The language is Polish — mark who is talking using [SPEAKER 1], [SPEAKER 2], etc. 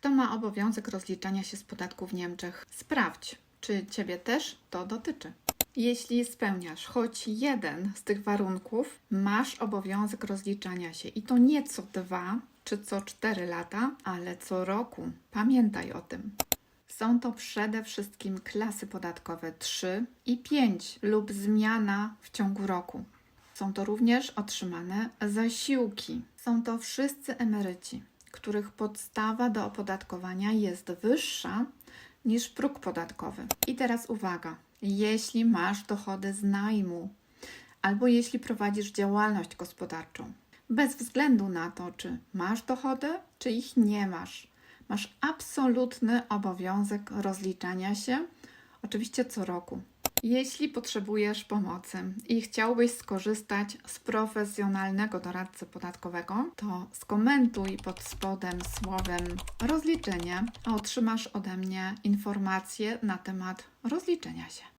[SPEAKER 1] Kto ma obowiązek rozliczania się z podatku w Niemczech? Sprawdź, czy Ciebie też to dotyczy. Jeśli spełniasz choć jeden z tych warunków, masz obowiązek rozliczania się i to nie co dwa czy co cztery lata, ale co roku. Pamiętaj o tym. Są to przede wszystkim klasy podatkowe 3 i 5 lub zmiana w ciągu roku. Są to również otrzymane zasiłki. Są to wszyscy emeryci, których podstawa do opodatkowania jest wyższa niż próg podatkowy. I teraz uwaga: jeśli masz dochody z najmu, albo jeśli prowadzisz działalność gospodarczą, bez względu na to, czy masz dochody, czy ich nie masz, masz absolutny obowiązek rozliczania się, oczywiście co roku. Jeśli potrzebujesz pomocy i chciałbyś skorzystać z profesjonalnego doradcy podatkowego, to skomentuj pod spodem słowem rozliczenie, a otrzymasz ode mnie informacje na temat rozliczenia się.